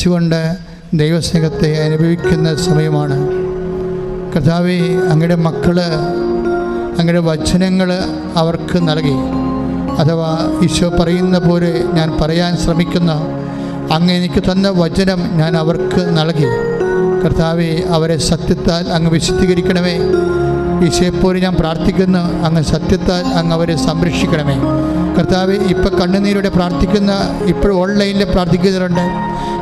നിറച്ചുകൊണ്ട് ദൈവസ്നേഹത്തെ അനുഭവിക്കുന്ന സമയമാണ്. കർത്താവെ അങ്ങയുടെ മക്കൾ അങ്ങയുടെ വചനങ്ങൾ അവർക്ക് നൽകി. അഥവാ ഈശോ പറയുന്ന പോലെ ഞാൻ പറയാൻ ശ്രമിക്കുന്ന അങ്ങ് എനിക്ക് തന്ന വചനം ഞാൻ അവർക്ക് നൽകി. കർത്താവെ അവരെ സത്യത്താൽ അങ്ങ് വിശുദ്ധീകരിക്കണമേ. ഈശോയെപ്പോലെ ഞാൻ പ്രാർത്ഥിക്കുന്നു അങ്ങ് സത്യത്താൽ അങ്ങ് അവരെ സംരക്ഷിക്കണമേ. കർത്താവ് ഇപ്പം കണ്ണുനീരോടെ പ്രാർത്ഥിക്കുന്ന ഇപ്പോൾ ഓൺലൈനിൽ പ്രാർത്ഥിക്കുന്നവരുണ്ട്.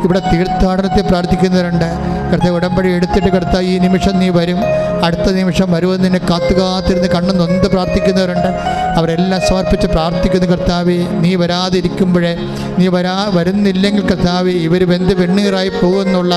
ഇവിടെ തീർത്ഥാടനത്തിൽ പ്രാർത്ഥിക്കുന്നവരുണ്ട്. കർത്താവ് ഉടമ്പടി എടുത്തിട്ട് കർത്താവ് ഈ നിമിഷം നീ വരും. അടുത്ത നിമിഷം വരുമെന്ന് നിന്നെ കാത്തു കാത്തിരുന്ന് കണ്ണു നൊന്ത് പ്രാർത്ഥിക്കുന്നവരുണ്ട്. അവരെല്ലാം സമർപ്പിച്ച് പ്രാർത്ഥിക്കുന്ന കർത്താവെ നീ വരാതിരിക്കുമ്പോഴേ നീ വരാ വരുന്നില്ലെങ്കിൽ കർത്താവ് ഇവർ വെന്ത് വെണ്ണീറായി പോകുന്നുള്ള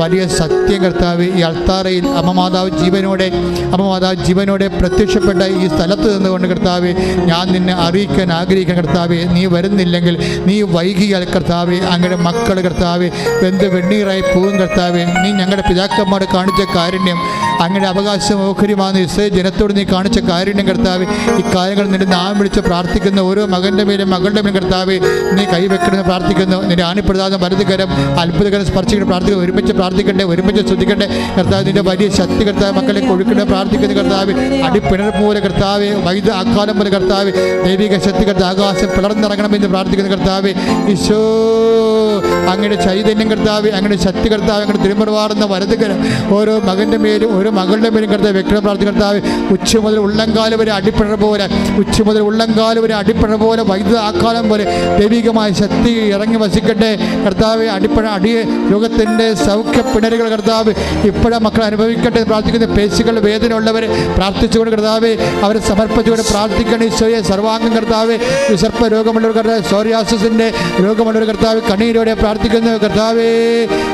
വലിയ സത്യം കർത്താവ് ഈ അൾത്താറയിൽ അമ്മമാതാവ് ജീവനോടെ അമ്മമാതാവ് ജീവനോടെ പ്രത്യക്ഷപ്പെട്ട ഈ സ്ഥലത്ത് നിന്നുകൊണ്ട് കർത്താവ് ഞാൻ നിന്നെ അറിയിക്കാൻ ആഗ്രഹിക്കുന്ന കർത്താവെ നീ വരുന്നില്ലെങ്കിൽ നീ വൈകിയാൽ കർത്താവെ അങ്ങയുടെ മക്കൾ കർത്താവ് വെന്ത് വെണ്ണീറായി പോകും കർത്താവെ? നീ ഞങ്ങളുടെ പിതാക്കന്മാർ കാണിച്ച കാരുണ്യം. അങ്ങയുടെ അവകാശം ഓഹരിമാകുന്ന ഇസ്രേ ജനത്തോട് നീ കാണിച്ച കാരുണ്യം കർത്താവ്. ഈ കാര്യങ്ങൾ നിന്റെ നാം വിളിച്ച് പ്രാർത്ഥിക്കുന്ന. ഓരോ മകന്റെ മേലും മകളുടെ മേലും കർത്താവ് നീ കൈവെക്കണമെന്ന് പ്രാർത്ഥിക്കുന്നു. നിന്റെ ആണിപ്രദാനം വലതുകരം അത്ഭുതകരം സ്പർശിക്കണം പ്രാർത്ഥിക്കുന്നു. ഒരുമിച്ച് പ്രാർത്ഥിക്കട്ടെ ഒരുമിച്ച് ശ്രദ്ധിക്കട്ടെ കർത്താവ് നിന്റെ വലിയ ശക്തി കർത്താവ് മക്കളെ കൊഴുക്കണേ പ്രാർത്ഥിക്കുന്നു കർത്താവ്. അടിപ്പിണർ പോലെ കർത്താവ് വൈദ്യ ആക്കാലം പോലെ കർത്താവ്. ദൈവിക ശക്തി കർത്താവ് ആകാശം പിളർന്നിറങ്ങണമെന്ന് പ്രാർത്ഥിക്കുന്ന കർത്താവ്. ഈശോ അങ്ങയുടെ ചൈതന്യം കർത്താവ് അങ്ങയുടെ ശക്തി കർത്താവ് അങ്ങയുടെ തിരുമറുവാറുന്ന വലതുകരം. ഓരോ മകന്റെ മേലും ഓരോ മകളുടെ പേരും കർത്താവ് വ്യക്തി പ്രാർത്ഥി ഉച്ച മുതൽ ഉള്ളംകാലം വരെ അടിപ്പഴ പോലെ ഉച്ച മുതൽ ഉള്ളംകാലം വരെ അടിപ്പഴ പോലെ വൈദ്യുത ആക്കാലം പോലെ ദൈവികമായ ശക്തി ഇറങ്ങി വസിക്കട്ടെ. കർത്താവ് അടിപ്പഴ അടിയെ രോഗത്തിന്റെ സൗഖ്യ പിണരുകൾ കർത്താവ് ഇപ്പോഴും മക്കൾ അനുഭവിക്കട്ടെ. പ്രാർത്ഥിക്കുന്ന പേശികൾ വേദന ഉള്ളവർ പ്രാർത്ഥിച്ചുകൊണ്ട് കർത്താവ് അവരെ സമർപ്പിച്ചുകൊണ്ട് പ്രാർത്ഥിക്കണം ഈശോയെ. സർവാംഗം കർത്താവ് വിസർപ്പ രോഗമുള്ളവർ കർത്താവ് സോറിയാസിന്റെ രോഗമുള്ളവർ കർത്താവ് കണ്ണീരോടെ പ്രാർത്ഥിക്കുന്നു കർത്താവേ.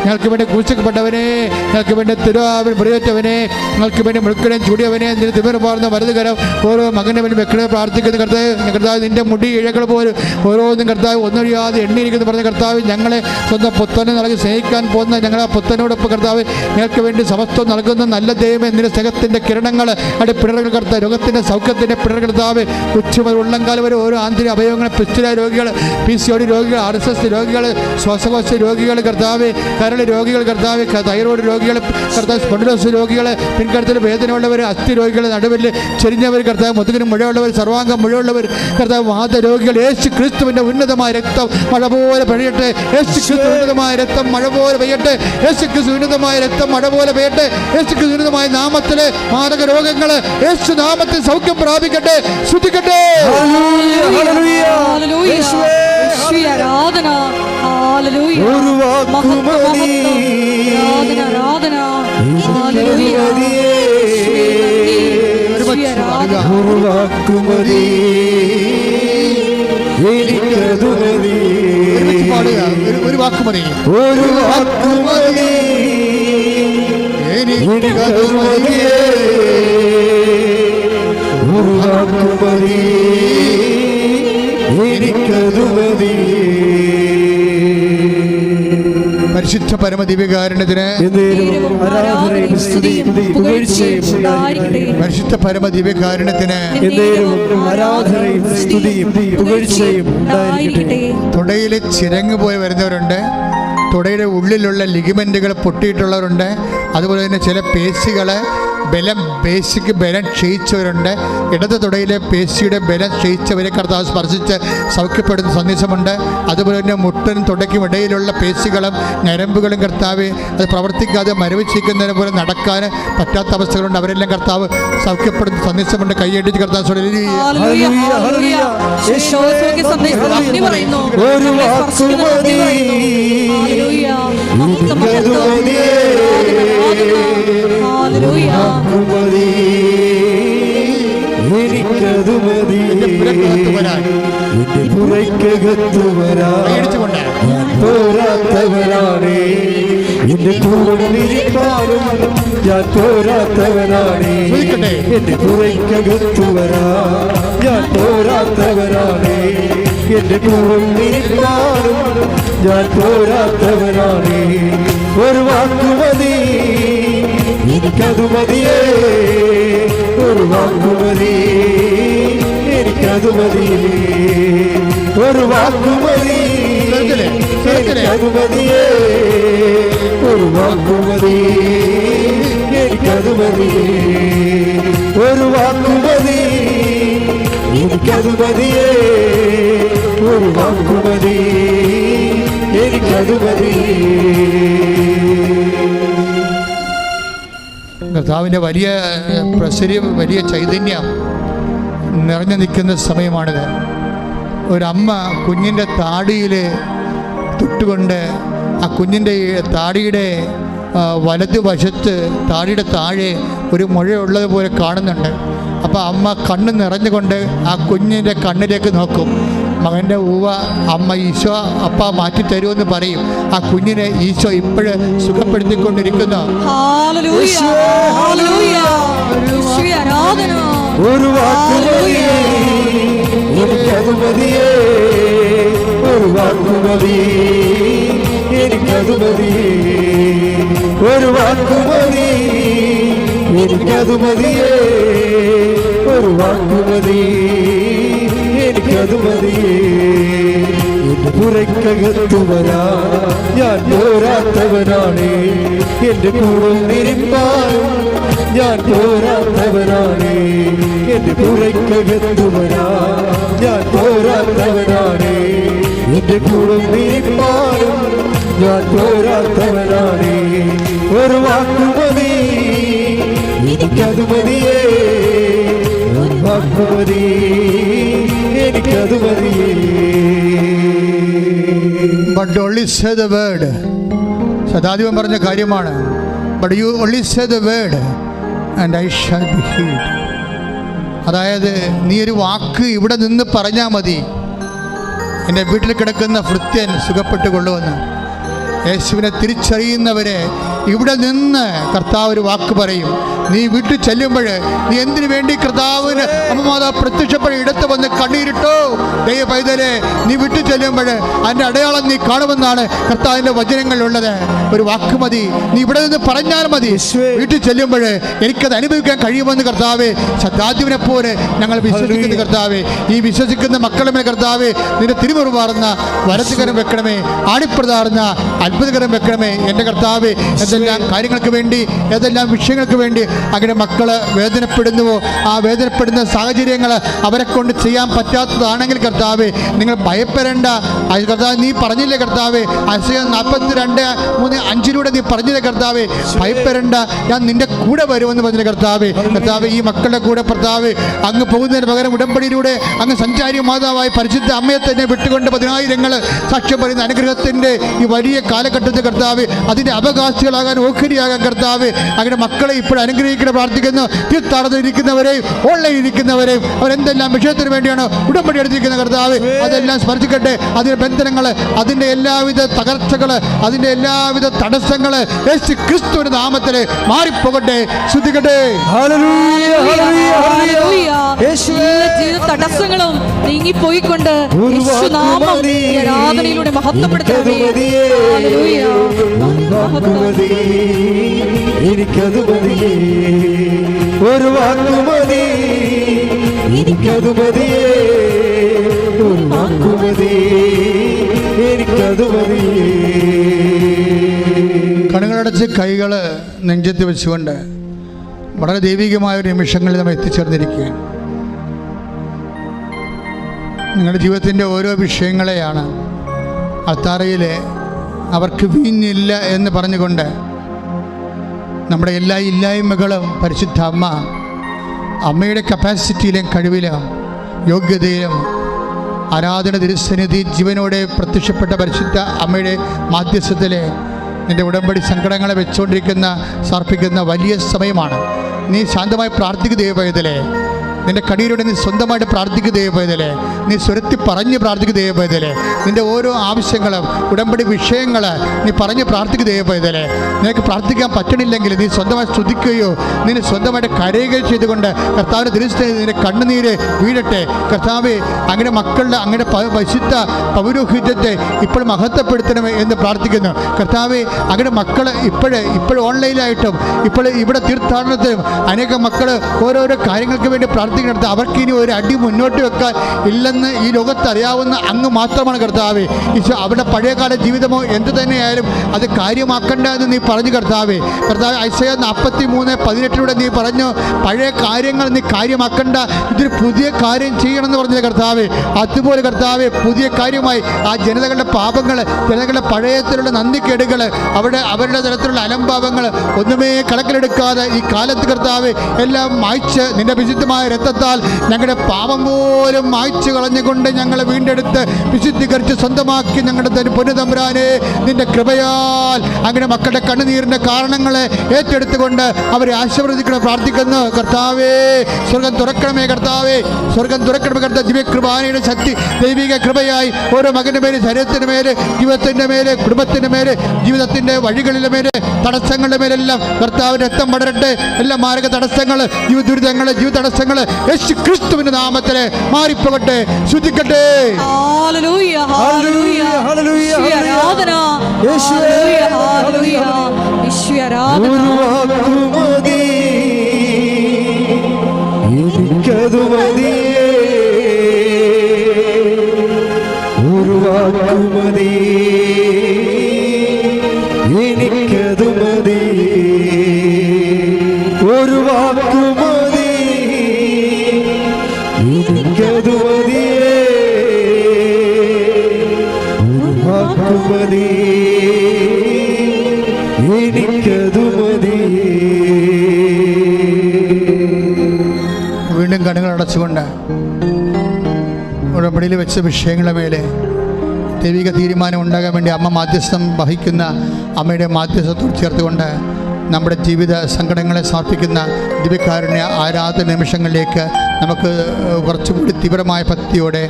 ഞങ്ങൾക്ക് വേണ്ടി കുറിച്ചപ്പെട്ടവനെ ഞങ്ങൾക്ക് വേണ്ടി തിരുവാവിൽ മുറിവേറ്റവനെ ഞങ്ങൾക്ക് വേണ്ടി മുഴുക്കനും ചൂടിയവനെ നിന്റെ തിമിർമാർന്ന വലതുകരം ഓരോ മകന്റെ വേണ്ടി വെക്കണേ പ്രാർത്ഥിക്കുന്ന. കർത്താവ് കർത്താവ് നിന്റെ മുടി ഇഴകൾ പോലും ഓരോന്നും കർത്താവ് ഒന്നൊഴിയാതെ എണ്ണിയിരിക്കുന്നു. പറഞ്ഞ കർത്താവ് ഞങ്ങളെ സ്വന്തം പുത്തനെ നൽകി സ്നേഹിക്കാൻ പോകുന്ന ഞങ്ങളെ പുത്തനോടൊപ്പം കർത്താവ് ഞങ്ങൾക്ക് വേണ്ടി സമസ്തം നൽകുന്ന നല്ല ദൈവം നിന്റെ സ്നേഹത്തിന്റെ കിരണങ്ങൾ അടി പിണറുകൾ കർത്താവ് രോഗത്തിന്റെ സൗഖ്യത്തിന്റെ പിണറുകൾ കർത്താവ്. ഉച്ചമുതൽ മുതൽ വരെ ഓരോ ആന്തരിക അവയവങ്ങൾ പിസ്റ്റുല രോഗികൾ പി സി ഒ ഡി രോഗികൾ ആർ എസ് എസ് രോഗികൾ ശ്വാസകോശ രോഗികൾ കർത്താവ് കരൾ രോഗികൾ കർത്താവ് തൈറോയ്ഡ് രോഗികൾ കർത്താവ് സ്പോണ്ടിലോസ് രോഗികൾ പിൻകടത്തിൽ വേദനയുള്ളവർ അസ്ഥി രോഗികൾ നടുവിൽ ചെരിഞ്ഞവർ കർത്താവ് മുതുകിന് മുഴയുള്ളവർ സർവാംഗം മുഴയുള്ളവർ കർത്താവ് വാദ രോഗികൾ യേശു ക്രിസ്തുവിന്റെ ഉന്നതമായ രക്തം മഴ പോലെ പെയ്യട്ടെ. യേശു ക്രിസ്തു ഉന്നതമായ രക്തം മഴ പോലെ പെയ്യട്ടെ. യേശു ക്രിസ്തു ഉന്നതമായ രക്തം മഴ പോലെ പെയ്യട്ടെ. യേശു ക്രിസ്തു ഉന്നതമായ നാമത്തിൽ മാരക രോഗങ്ങൾ യേശു നാമത്തിൽ സൗഖ്യം പ്രാപിക്കട്ടെ. ശ്രദ്ധിക്കട്ടെ യേശുവേ, ആരാധന. ആരാധന ആരാധന. വാക്കുമതി എനിക്കതു മതി ഒരു- ഒരു വാക്ക് മതി ഒരു വാക്കുമതി. എനിക്കതു മതിയേ ഒരു വാക്കുമതി എനിക്കതു പരിശുദ്ധ പരമദിവ്യകാരണത്തിന് പരിശുദ്ധ പരമദിവ്യകാരണത്തിന് തുടയിലെ ചിരങ്ങ് പോയി വരുന്നവരുണ്ട്. തുടയുടെ ഉള്ളിലുള്ള ലിഗമെന്റുകൾ പൊട്ടിയിട്ടുള്ളവരുണ്ട്. അതുപോലെ തന്നെ ചില പേശികൾ ബലം പേശിക്ക് ബലം ക്ഷയിച്ചവരുണ്ട്. ഇടത് തുടയിലെ പേശിയുടെ ബലം ക്ഷയിച്ചവരെ കർത്താവ് സ്പർശിച്ച് സൗഖ്യപ്പെടുന്ന സന്ദേശമുണ്ട്. അതുപോലെ തന്നെ മുട്ടനും തുടയ്ക്കും ഇടയിലുള്ള പേശികളും ഞരമ്പുകളും കർത്താവ് അത് പ്രവർത്തിക്കാതെ മരവിച്ചിരിക്കുന്നതിനെ പോലെ നടക്കാൻ പറ്റാത്ത അവസ്ഥകളുണ്ട്. അവരെല്ലാം കർത്താവ് സൗഖ്യപ്പെടുന്ന സന്ദേശമുണ്ട്. കൈയടിച്ച് കർത്താവ്. ഒരു എനിക്കതു മതി പുറയ്ക്കകത്തു വരാൻ പോരാത്തവനാണ് എന്റെ പൂവണിരിക്കാനും ഞാൻ പോരാത്തവനാണ്. എന്റെ പുറയ്ക്കകത്തു വരാൻ ഞാൻ പോരാത്തവനാണ്. എന്റെ പൂവണിരിക്കാനും ഞാൻ പോരാത്തവനാണ്. ഒരു വാക്കുമതി എനിക്കതു മതിയേ. ഒരു വാക്കുമതി എനിക്കതു മതിയേ ഒരു വാക്കുമതി. എനിക്കതു മതിയേ. വാക്കുമതി എനിക്കതു മതിയേ ഒരു വാക്കുമതി എനിക്കതു മതിയേ. മതിയേ കർത്താവിന്റെ വലിയ പ്രസര്യം വലിയ ചൈതന്യം നിറഞ്ഞു നിൽക്കുന്ന സമയമാണിത്. ഒരമ്മ കുഞ്ഞിന്റെ താടിയിൽ തൊട്ടുകൊണ്ട് ആ കുഞ്ഞിന്റെ താടിയുടെ വലതുവശത്ത് താടിയുടെ താഴെ ഒരു മുഴയുള്ളതുപോലെ കാണുന്നുണ്ട്. അപ്പോൾ അമ്മ കണ്ണ് നിറഞ്ഞുകൊണ്ട് ആ കുഞ്ഞിന്റെ കണ്ണിലേക്ക് നോക്കും. മകന്റെ ഉവ്വ അമ്മ ഈശോ അപ്പ മാറ്റി തരുമെന്ന് പറയും. ആ കുഞ്ഞിനെ ഈശോ ഇപ്പോഴും സുഖപ്പെടുത്തിക്കൊണ്ടിരിക്കുന്നു. ഹല്ലേലൂയ ഹല്ലേലൂയ യേശുവേ ആരാധന. ഒരു വാക്കുമതിയേ എനിക്കത് മതിയേ ഒരു വാക്കുമതി എനിക്കത് മതിയേ ഒരു വാക്കുമതി എനിക്കത് മതിയേ ഒരു വാക്കുമതി എനിക്കത് മതിയേ എന്റെ പുറക്കകത്തു വരാ. ഞാൻ പോരാത്തവനാണ്. എന്റെ കൂടെ നിരിപ്പാനും ഞാൻ പോരാത്തവനാണ്. എന്റെ പുറക്കകത്തു വരാ. ഞാൻ പോരാത്തവനാണ്. എന്റെ കൂടെ നിരിപ്പാനും ഞാൻ പോരാത്തവനാണ്. ഒരു വാക്കുമതി എനിക്കത് മതിയേ. ഒരു വാക്കുമതി എനിക്കത് മതിയേ but only say the word. സദാദിവൻ പറഞ്ഞ കാര്യമാണ്. But you only say the word and I shall be healed അതായത് നീ ഒരു വാക്ക് ഇവിടെ നിന്ന് പറഞ്ഞാൽ മതി. എന്റെ വീട്ടിൽ കിടക്കുന്ന ഭൃത്യൻ സുഖപ്പെട്ടു കൊള്ളുവന്ന് യേശുവിനെ തിരിച്ചറിയുന്നവരെ ഇവിടെ നിന്ന് കർത്താവ് ഒരു വാക്ക് പറയും. നീ വീട്ടിൽ ചെല്ലുമ്പോൾ നീ എന്തിനു വേണ്ടി കർത്താവിന് അമ്മമാതാ പ്രത്യക്ഷപ്പെടും ഇടത്ത് വന്ന് കണ്ണീരിട്ടോ? ദൈവ പൈതലെ നീ വീട്ടിൽ ചെല്ലുമ്പോൾ അതിന്റെ അടയാളം നീ കാണുമെന്നാണ് കർത്താവിന്റെ വചനങ്ങളിലുള്ളത്. ഒരു വാക്ക് മതി. നീ ഇവിടെ നിന്ന് പറഞ്ഞാൽ മതി. വീട്ടിൽ ചെല്ലുമ്പോൾ എനിക്കത് അനുഭവിക്കാൻ കഴിയുമെന്ന് കർത്താവെ ശതാദ്യവിനെ പോലെ ഞങ്ങൾ വിശ്വസിക്കുന്ന കർത്താവെ. ഈ വിശ്വസിക്കുന്ന മക്കളുമേ കർത്താവെ നിന്റെ തിരുമുറുമാറുന്ന വരത്തുകരം വെക്കണമേ ആണിപ്രതാറുന്ന അത്ഭുതകരം വെക്കണമേ. എന്റെ കർത്താവെ എന്തെല്ലാം കാര്യങ്ങൾക്ക് വേണ്ടി ഏതെല്ലാം വിഷയങ്ങൾക്ക് വേണ്ടി അങ്ങനെ മക്കൾ വേദനപ്പെടുന്നുവോ ആ വേദനപ്പെടുന്ന സാഹചര്യങ്ങൾ അവരെ കൊണ്ട് ചെയ്യാൻ പറ്റാത്തതാണെങ്കിൽ കർത്താവ് നിങ്ങൾ ഭയപ്പെടേണ്ട. കർത്താവ് നീ പറഞ്ഞില്ലേ കർത്താവ് അസുഖം നാൽപ്പത്തി രണ്ട് മൂന്ന് അഞ്ചിലൂടെ നീ പറഞ്ഞില്ലേ കർത്താവ് ഭയപ്പെടേണ്ട ഞാൻ നിന്റെ കൂടെ വരുമെന്ന് പറഞ്ഞ കർത്താവ്. കർത്താവ് ഈ മക്കളുടെ കൂടെ കർത്താവ് അങ്ങ് പോകുന്നതിന് പകരം ഉടമ്പടിയിലൂടെ അങ്ങ് സഞ്ചാരി മാതാവായി പരിശുദ്ധ അമ്മയെ തന്നെ വിട്ടുകൊണ്ട് പതിനായിരങ്ങൾ സാക്ഷ്യം പറയുന്ന അനുഗ്രഹത്തിന്റെ ഈ വലിയ കാലഘട്ടത്തിൽ കർത്താവ് അതിന്റെ അവകാശികളാകാൻ ഓഹരിയാകാൻ കർത്താവ് അങ്ങനെ മക്കളെ ഇപ്പോൾ അനുഗ്രഹിക്കണം പ്രാർത്ഥിക്കുന്നു. തീർത്ഥാടനത്തിരിക്കുന്നവരെയും ഓൺലൈനിൽ ഇരിക്കുന്നവരെയും അവരെന്തെല്ലാം വിഷയത്തിന് വേണ്ടിയാണ് ഉടമ്പടി എടുത്തിരിക്കുന്ന കർത്താവ് അതെല്ലാം സ്മരിച്ചിക്കട്ടെ അതിന്റെ ബന്ധനങ്ങൾ അതിന്റെ എല്ലാവിധ തകർച്ചകൾ അതിന്റെ എല്ലാവിധ തടസ്സങ്ങൾ യേശു ക്രിസ്തുവിന്റെ നാമത്തിൽ മാറിപ്പോകട്ടെ. ശ്രദ്ധിക്കട്ടെ തടസ്സങ്ങളും നീങ്ങിപ്പോയിക്കൊണ്ട് ആരാധനയിലൂടെ മഹത്വപ്പെടുത്തണമേ. എനിക്കത് മതിയേ. ഒരു വാക്കുമതി. എനിക്കത് മതിയേ ഒരു വാക്കുമതി. എനിക്കത് മതിയേ കണ്ണുകളടച്ച് കൈകൾ നെഞ്ചത്ത് വെച്ചുകൊണ്ട് വളരെ ദൈവികമായ ഒരു നിമിഷങ്ങളിൽ നമ്മൾ എത്തിച്ചേർന്നിരിക്കുകയാണ്. നിങ്ങളുടെ ജീവിതത്തിന്റെ ഓരോ വിഷയങ്ങളെയാണ് അത്താറയിൽ അവർക്ക് വീഞ്ഞില്ല എന്ന് പറഞ്ഞുകൊണ്ട് നമ്മുടെ എല്ലാ ഇല്ലായ്മകളും പരിശുദ്ധ അമ്മ അമ്മയുടെ കപ്പാസിറ്റിയിലും കഴിവിലും യോഗ്യതയിലും ആരാധന തിരുസന്നിധി ജീവനോടെ പ്രത്യക്ഷപ്പെട്ട പരിശുദ്ധ അമ്മയുടെ മാധ്യസ്ഥത്തിലെ നിന്റെ ഉടമ്പടി സങ്കടങ്ങളെ വെച്ചുകൊണ്ടിരിക്കുന്ന സമർപ്പിക്കുന്ന വലിയ സമയമാണ്. നീ ശാന്തമായി പ്രാർത്ഥിക്കുക ദൈവപയതലേ നിന്റെ കടിയിലൂടെ നീ സ്വന്തമായിട്ട് പ്രാർത്ഥിക്കുക ദൈവപയതലേ നീ സ്വരത്തി പറഞ്ഞ് പ്രാർത്ഥിക്കുക ദൈവപയതലേ നിന്റെ ഓരോ ആവശ്യങ്ങളും ഉടമ്പടി വിഷയങ്ങൾ നീ പറഞ്ഞ് പ്രാർത്ഥിക്കുക ദൈവപയതലേ നിനക്ക് പ്രാർത്ഥിക്കാൻ പറ്റണില്ലെങ്കിൽ നീ സ്വന്തമായി സ്തുതിക്കുകയോ നിന്നെ സ്വന്തമായിട്ട് കരയുകയോ ചെയ്തുകൊണ്ട് കർത്താവിന്റെ ദൃശ്യത്തിൽ നിന്റെ കണ്ണുനീര് വീഴട്ടെ. കർത്താവ് അങ്ങനെ മക്കളുടെ അങ്ങനെ പശുദ്ധ പൗരോഹിത്യത്തെ ഇപ്പോൾ മഹത്വപ്പെടുത്തണമേ എന്ന് പ്രാർത്ഥിക്കുന്നു. കർത്താവ് അങ്ങനെ മക്കൾ ഇപ്പോഴേ ഇപ്പോൾ ഓൺലൈനായിട്ടും ഇപ്പോൾ ഇവിടെ തീർത്ഥാടനത്തിലും അനേകം മക്കൾ ഓരോരോ കാര്യങ്ങൾക്ക് വേണ്ടി പ്രാർത്ഥിക്കുന്നിടത്ത് അവർക്ക് ഇനി ഒരു അടി മുന്നോട്ട് വെക്കാൻ ഇല്ലെന്ന് ഈ ലോകത്ത് അറിയാവുന്ന അങ്ങ് മാത്രമാണ് കർത്താവേ. ഈശോ അവരുടെ പഴയകാല ജീവിതമോ എന്ത് തന്നെയായാലും അത് കാര്യമാക്കണ്ട എന്ന് നീ പറഞ്ഞു കർത്താവേ. കർത്താവ് ഐശ്വര്യ നാൽപ്പത്തി മൂന്ന് പതിനെട്ടിലൂടെ നീ പറഞ്ഞു പഴയ കാര്യങ്ങൾ നീ കാര്യമാക്കണ്ട. ഇതൊരു പുതിയ കാര്യം ചെയ്യണമെന്ന് പറഞ്ഞത് കർത്താവേ. അതുപോലെ കർത്താവെ പുതിയ കാര്യമായി ആ ജനതകളുടെ പാപങ്ങൾ ജനതകളുടെ പഴയത്തിലുള്ള നന്ദിക്കേടുകൾ അവിടെ അവരുടെ തരത്തിലുള്ള അലംഭാവങ്ങൾ ഒന്നുമേ കണക്കിലെടുക്കാതെ ഈ കാലത്ത് കർത്താവ് എല്ലാം മായ്ച്ച് നിന്റെ വിശുദ്ധമായ രക്തത്താൽ ഞങ്ങളുടെ പാപം പോലും മായ്ച്ച് കളഞ്ഞുകൊണ്ട് ഞങ്ങളെ വീണ്ടെടുത്ത് വിശുദ്ധീകരിച്ച് സ്വന്തമാക്കി ഞങ്ങളുടെ തരു നിന്റെ കൃപയാൽ അങ്ങനെ മക്കളുടെ കണ്ണുനീരിന്റെ കാരണങ്ങളെ ഏറ്റെടുത്തുകൊണ്ട് അവരെ ആശീർവദിക്കണം പ്രാർത്ഥിക്കുന്നു. കർത്താവേ സ്വർഗം തുറക്കണമേ കർത്താവേ സ്വർഗം തുറക്കണമേ കർത്താവ്. ദിവ്യകൃപാനയുടെ ശക്തി ദൈവിക കൃപയായി ഓരോ മകന്റെ മേലെ ശരീരത്തിന്റെ മേലെ ജീവിതത്തിന്റെ മേലെ കുടുംബത്തിന്റെ മേലെ ജീവിതത്തിന്റെ വഴികളിലെ മേലെ തടസ്സങ്ങളുടെ മേലെല്ലാം കർത്താവ് രക്തം പടരട്ടെ. എല്ലാ മാരക തടസ്സങ്ങൾ ജീവിത ദുരിതങ്ങൾ ജീവിത തടസ്സങ്ങൾ യേശു ക്രിസ്തുവിന്റെ നാമത്തിൽ മാറിപ്പോകട്ടെ. ശുദ്ധിക്കട്ടെ. ഹല്ലേലൂയ ഹല്ലേലൂയ. ഹല്ലേലൂയ, യേശുവേ ആരാധന. വെച്ച വിഷയങ്ങളുടെ മേലെ ദൈവിക തീരുമാനം ഉണ്ടാകാൻ വേണ്ടി അമ്മ മാധ്യസ്ഥം വഹിക്കുന്ന അമ്മയുടെ മാധ്യസ്ഥത്തോട് ചേർത്തുകൊണ്ട് നമ്മുടെ ജീവിത സങ്കടങ്ങളെ സമർപ്പിക്കുന്ന ദിവ്യകാരുണ്യ ആരാധന നിമിഷങ്ങളിലേക്ക് നമുക്ക് കുറച്ചുകൂടി തീവ്രമായ ഭക്തിയോടെ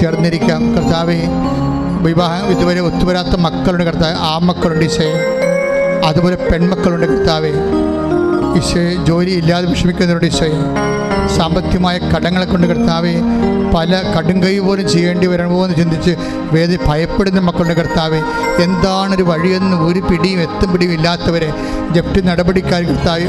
ചേർന്നിരിക്കാം. കർത്താവെ വിവാഹം ഇതുവരെ ഒത്തുവരാത്ത മക്കളുണ്ട് കർത്താവ്. ആ മക്കളുണ്ട് ഈശേ. അതുപോലെ പെൺമക്കളുണ്ട് കർത്താവെ. ഈശോ ജോലി ഇല്ലാതെ വിഷമിക്കുന്നവരുടെ ഈശോയെ സാമ്പത്തികമായ കടങ്ങളെ കൊണ്ട് കർത്താവെ. പല കടുങ്കൈ പോലും ചെയ്യേണ്ടി വരണമോ എന്ന് ചിന്തിച്ച് വേദി ഭയപ്പെടുന്ന മക്കളുടെ കർത്താവെ എന്താണൊരു വഴിയെന്ന് ഒരു പിടിയും എത്തും പിടിയും ഇല്ലാത്തവരെ ജപ്തി നടപടിക്കാർ കർത്താവ്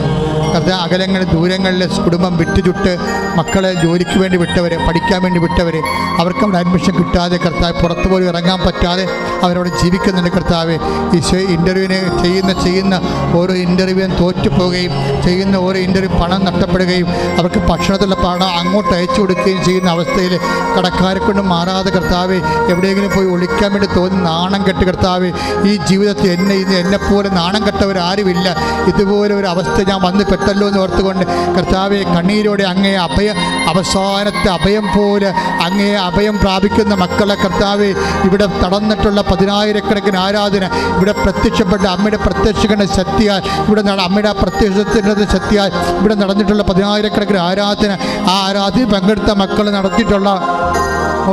കർത്താവ് അകലങ്ങളിൽ ദൂരങ്ങളിൽ കുടുംബം വിട്ടുചുട്ട് മക്കളെ ജോലിക്ക് വേണ്ടി വിട്ടവരെ പഠിക്കാൻ വേണ്ടി വിട്ടവരെ അവർക്ക് അഡ്മിഷൻ കിട്ടാതെ കർത്താവ് പുറത്തു പോലും ഇറങ്ങാൻ പറ്റാതെ അവരവിടെ ജീവിക്കുന്നുണ്ട് കർത്താവ്. ഈശോ ഇന്റർവ്യൂവിന് ചെയ്യുന്ന ചെയ്യുന്ന ഓരോ ഇന്റർവ്യൂവും തോറ്റുപോകുകയും ചെയ്യുന്ന ഓരോ ഇന്റർവ്യൂ പണം നഷ്ടപ്പെടുകയും അവർക്ക് ഭക്ഷണത്തിലുള്ള പണം അങ്ങോട്ട് അയച്ചു കൊടുക്കുകയും ചെയ്യുന്ന അവസ്ഥയിൽ കടക്കാരെ കൊണ്ട് മാറാതെ കർത്താവ് എവിടെയെങ്കിലും പോയി ഒളിക്കാൻ വേണ്ടി തോന്നി നാണം കെട്ട് കർത്താവ് ഈ ജീവിതത്തിൽ എന്നെ ഇന്ന് എന്നെപ്പോലെ നാണം കെട്ടവരാരുമില്ല. ഇതുപോലെ ഒരു അവസ്ഥ ഞാൻ വന്ന് പെട്ടല്ലോ എന്ന് ഓർത്തുകൊണ്ട് കർത്താവെ കണ്ണീരോടെ അങ്ങേ അഭയ അവസാനത്തെ അഭയം പോലെ അങ്ങേ അഭയം പ്രാപിക്കുന്ന മക്കളെ കർത്താവെ ഇവിടെ തടന്നിട്ടുള്ള പതിനായിരക്കണക്കിന് ആരാധന ഇവിടെ പ്രത്യക്ഷപ്പെട്ട അമ്മയുടെ പ്രത്യക്ഷിക്കേണ്ട ശക്തിയാൽ ഇവിടെ അമ്മയുടെ പ്രത്യക്ഷത്തിന്റെ ശക്തിയാൽ ഇവിടെ നടന്നിട്ടുള്ള പതിനായിരക്കണക്കിന് ആരാധന ആ ആരാധന പങ്കെടുത്ത മക്കൾ നടത്തിയിട്ടുള്ള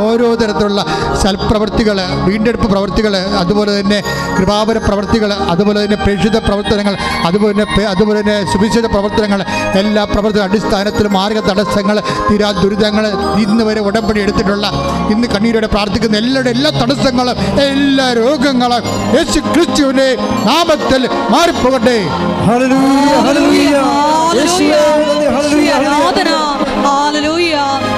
ഓരോ തരത്തിലുള്ള സൽപ്രവൃത്തികൾ വീണ്ടെടുപ്പ് പ്രവൃത്തികൾ അതുപോലെ തന്നെ കൃപാപര പ്രവൃത്തികൾ അതുപോലെ തന്നെ പ്രേക്ഷിത പ്രവർത്തനങ്ങൾ അതുപോലെ തന്നെ അതുപോലെ തന്നെ സുഭിക്ഷിത പ്രവർത്തനങ്ങൾ എല്ലാ പ്രവർത്തന അടിസ്ഥാനത്തിലും മാർഗ തടസ്സങ്ങൾ തീരാ ദുരിതങ്ങൾ ഇന്ന് വരെ ഉടമ്പടി എടുത്തിട്ടുള്ള ഇന്ന് കണ്ണീരോടെ പ്രാർത്ഥിക്കുന്ന എല്ലാവരുടെ എല്ലാ തടസ്സങ്ങളും എല്ലാ രോഗങ്ങളും യേശു ക്രിസ്തുവിന്റെ നാമത്തിൽ മാറിപ്പോകട്ടെ. ഹല്ലേലൂയ ഹല്ലേലൂയ. ഹല്ലേലൂയ ഹല്ലേലൂയ.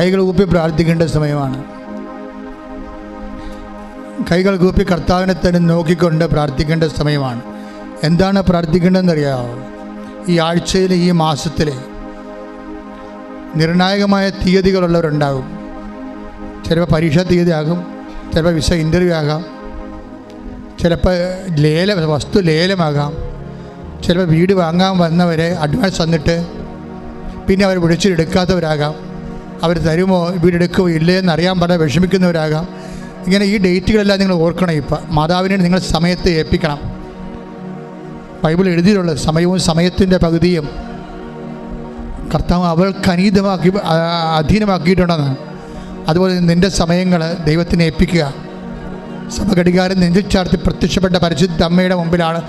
കൈകൾ ഊപ്പി പ്രാർത്ഥിക്കേണ്ട സമയമാണ്. കൈകൾ കൂപ്പി കർത്താവിനെ തന്നെ നോക്കിക്കൊണ്ട് പ്രാർത്ഥിക്കേണ്ട സമയമാണ്. എന്താണ് പ്രാർത്ഥിക്കേണ്ടതെന്നറിയാമോ ഈ ആഴ്ചയിൽ ഈ മാസത്തിൽ നിർണായകമായ തീയതികളുള്ളവരുണ്ടാകും. ചിലപ്പോൾ പരീക്ഷാ തീയതി ആകും ചിലപ്പോൾ വിസ ഇന്റർവ്യൂ ആകാം ചിലപ്പോൾ ലേലം വസ്തു ലേലമാകാം ചിലപ്പോൾ വീട് വാങ്ങാൻ വന്നവരെ അഡ്വാൻസ് തന്നിട്ട് പിന്നെ അവർ വിളിച്ചെടുക്കാത്തവരാകാം അവർ തരുമോ? വീടെടുക്കുമോ ഇല്ലേ എന്നറിയാൻ പാടെ വിഷമിക്കുന്നവരാകാം. ഇങ്ങനെ ഈ ഡേറ്റുകളെല്ലാം നിങ്ങൾ ഓർക്കണം ഇപ്പം. മാതാവിനെ നിങ്ങൾ സമയത്ത് ഏൽപ്പിക്കണം. ബൈബിൾ എഴുതിയിട്ടുള്ളത് സമയവും സമയത്തിന്റെ പകുതിയും കർത്താവ് അവൾക്ക് അനീതമാക്കി അധീനമാക്കിയിട്ടുണ്ടെന്ന്. അതുപോലെ നിന്റെ സമയങ്ങൾ ദൈവത്തിനെ ഏൽപ്പിക്കുക. സഭഘടികാരം നെഞ്ചിൽ ചാർത്തി പ്രത്യക്ഷപ്പെട്ട പരിശുദ്ധ അമ്മയുടെ മുമ്പിലാണ്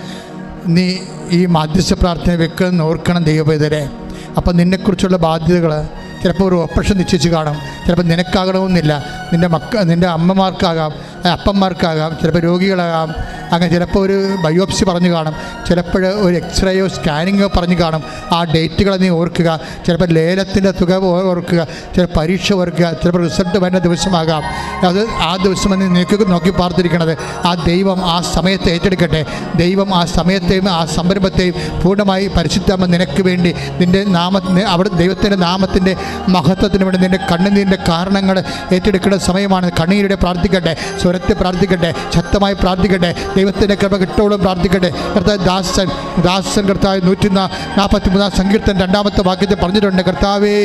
നീ ഈ മാധ്യസ്ഥ പ്രാർത്ഥന വെക്കുന്ന ഓർക്കണം ദൈവപേതരെ അപ്പം നിന്നെക്കുറിച്ചുള്ള ബാധ്യതകൾ ചിലപ്പോൾ ഒരു ഓപ്പറേഷൻ നിശ്ചയിച്ച് കാണും. ചിലപ്പോൾ നിനക്കാകണമെന്നില്ല. നിന്റെ മക്ക നിന്റെ അമ്മമാർക്കാകാം അപ്പന്മാർക്കാകാം ചിലപ്പോൾ രോഗികളാകാം. അങ്ങനെ ചിലപ്പോൾ ഒരു ബയോപ്സി പറഞ്ഞു കാണും. ചിലപ്പോൾ ഒരു എക്സ്റേയോ സ്കാനിങ്ങോ പറഞ്ഞു കാണും. ആ ഡേറ്റുകൾ നീ ഓർക്കുക. ചിലപ്പോൾ ലേലത്തിന്റെ തുക ഓർക്കുക. ചില പരീക്ഷ ഓർക്കുക. ചിലപ്പോൾ റിസൾട്ട് വരുന്ന ദിവസമാകാം. അത് ആ ദിവസം നീ നീക്കി നോക്കി പാർത്തിരിക്കണത്. ആ ദൈവം ആ സമയത്തെ ഏറ്റെടുക്കട്ടെ. ദൈവം ആ സമയത്തെയും ആ സംരംഭത്തെയും പൂർണമായി പരിശുദ്ധമ്മ നിനക്ക് വേണ്ടി നിന്റെ നാമ അവിടെ ദൈവത്തിന്റെ നാമത്തിന്റെ മഹത്വത്തിന് വേണ്ടി നിന്റെ കണ്ണുനീരിന്റെ കാരണങ്ങൾ ഏറ്റെടുക്കേണ്ട സമയമാണ്. കണ്ണീരുടെ പ്രാർത്ഥിക്കട്ടെ. സ്വരത്തെ പ്രാർത്ഥിക്കട്ടെ. ശക്തമായി പ്രാർത്ഥിക്കട്ടെ. ദൈവത്തിന്റെ കൃപ കിട്ടോളും പ്രാർത്ഥിക്കട്ടെ. കർത്താവ് ദാസൻ ദാസൻ കർത്താവ് നൂറ്റി നാൽപ്പത്തി മൂന്നാം സങ്കീർത്തൻ രണ്ടാമത്തെ വാക്യത്തിൽ പറഞ്ഞിട്ടുണ്ട്. കർത്താവേ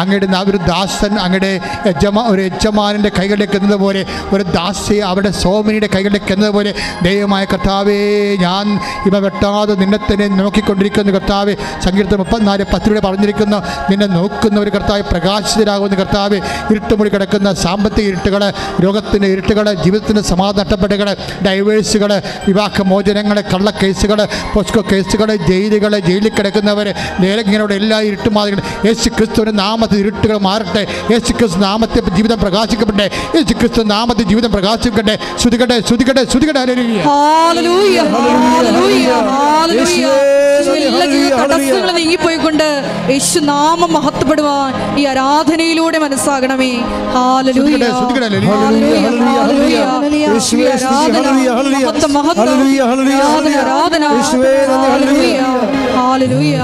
അങ്ങയുടെ ഒരു ദാസൻ അങ്ങയുടെ യജമാ ഒരു യജമാനന്റെ കൈകളിലേക്ക് എന്നതുപോലെ ഒരു ദാസിയെ അവരുടെ സോമനിയുടെ കൈകളിലേക്ക് എന്നതുപോലെ ദൈവമായ കർത്താവേ ഞാൻ ഇവ വെട്ടാതെ നിന്നെ തന്നെ നോക്കിക്കൊണ്ടിരിക്കുന്നു. കർത്താവെ സങ്കീർത്തൻ മുപ്പത്തിനാല് പത്തിലൂടെ പറഞ്ഞിരിക്കുന്നു നിന്നെ നോക്കുന്ന ഒരു കർത്താവ് പ്രകാശിതരാകുന്ന. കർത്താവ് ഇരുട്ടുമുടി കിടക്കുന്ന സാമ്പത്തിക ഇരുട്ടുകൾ രോഗത്തിന്റെ ഇരുട്ടുകൾ ജീവിതത്തിന്റെ സമാധാനപ്പെട്ടുകൾ ഡൈവേഴ്സുകൾ വിവാഹമോചനങ്ങൾ കള്ളക്കേസുകൾ പോസ്കോ കേസുകൾ ജയിലുകൾ ജയിലിൽ കിടക്കുന്നവർ ലേലങ്ങനോട് എല്ലാ ഇരുട്ടുമാതികളും യേശു ക്രിസ്തുവിന്റെ നാമത്തിൽ ഇരുട്ടുകൾ മാറട്ടെ. യേശു ക്രിസ്തു നാമത്തെ ജീവിതം പ്രകാശിക്കപ്പെട്ടെ യേശു ക്രിസ്തു നാമത്തിൽ ജീവിതം പ്രകാശിക്കട്ടെ ശ്രുതികട്ടെ ശ്രുതികട്ടെ ശ്രുതികട്ടെ എല്ലാ ജീവിത തടസ്സങ്ങൾ നീങ്ങിപ്പോയിക്കൊണ്ട് യേശു നാമം മഹത്വപ്പെടുവാൻ ഈ ആരാധനയിലൂടെ മനസ്സാകണമേ. മഹത്വം മഹത്വം ആരാധന. ആരാധന. ഹാലലൂയ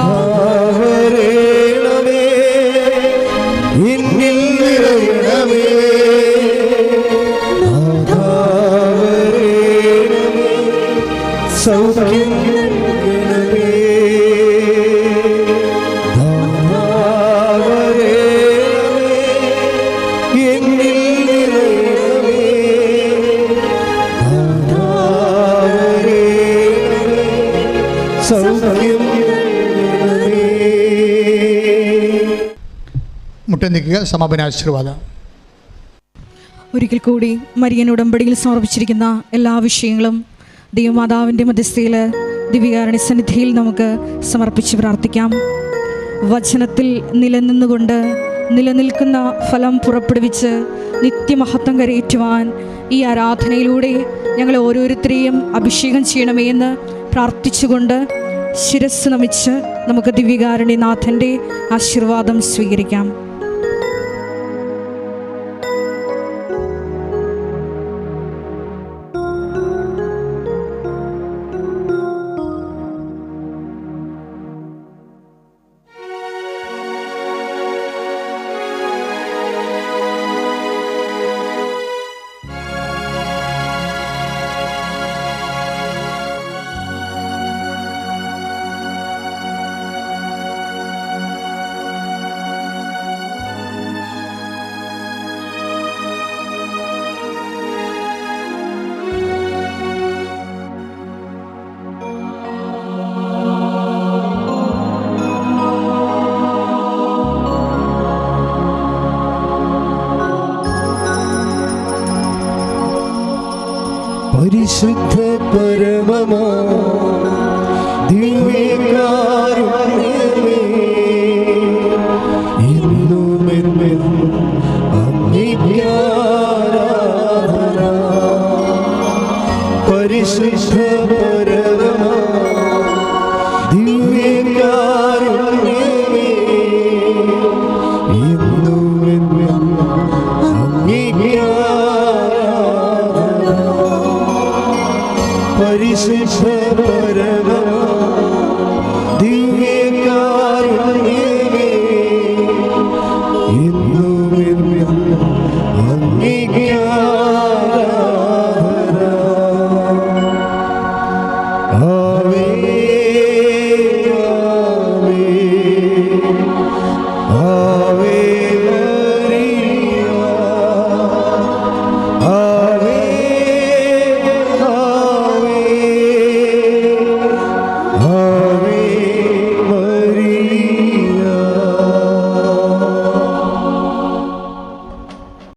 മുട്ട സമാപന ആശീർവാദം. ഒരിക്കൽ കൂടി മരിയൻ ഉടമ്പടിയിൽ സമർപ്പിച്ചിരിക്കുന്ന എല്ലാ വിഷയങ്ങളും ദൈവമാതാവിന്റെ മധ്യസ്ഥയിൽ ദിവ്യകാരണി സന്നിധിയിൽ നമുക്ക് സമർപ്പിച്ച് പ്രാർത്ഥിക്കാം. വചനത്തിൽ നിലനിന്നുകൊണ്ട് നിലനിൽക്കുന്ന ഫലം പുറപ്പെടുവിച്ച് നിത്യമഹത്വം കരയേറ്റുവാൻ ഈ ആരാധനയിലൂടെ ഞങ്ങൾ ഓരോരുത്തരെയും അഭിഷേകം ചെയ്യണമേ എന്ന് പ്രാർത്ഥിച്ചുകൊണ്ട് ശിരസ് നമിച്ച് നമുക്ക് ദിവ്യകാരുണ്യനാഥന്റെ ആശീർവാദം സ്വീകരിക്കാം. പരിശുദ്ധ പരമമാ ദിവ്യകാരുണ്യമേ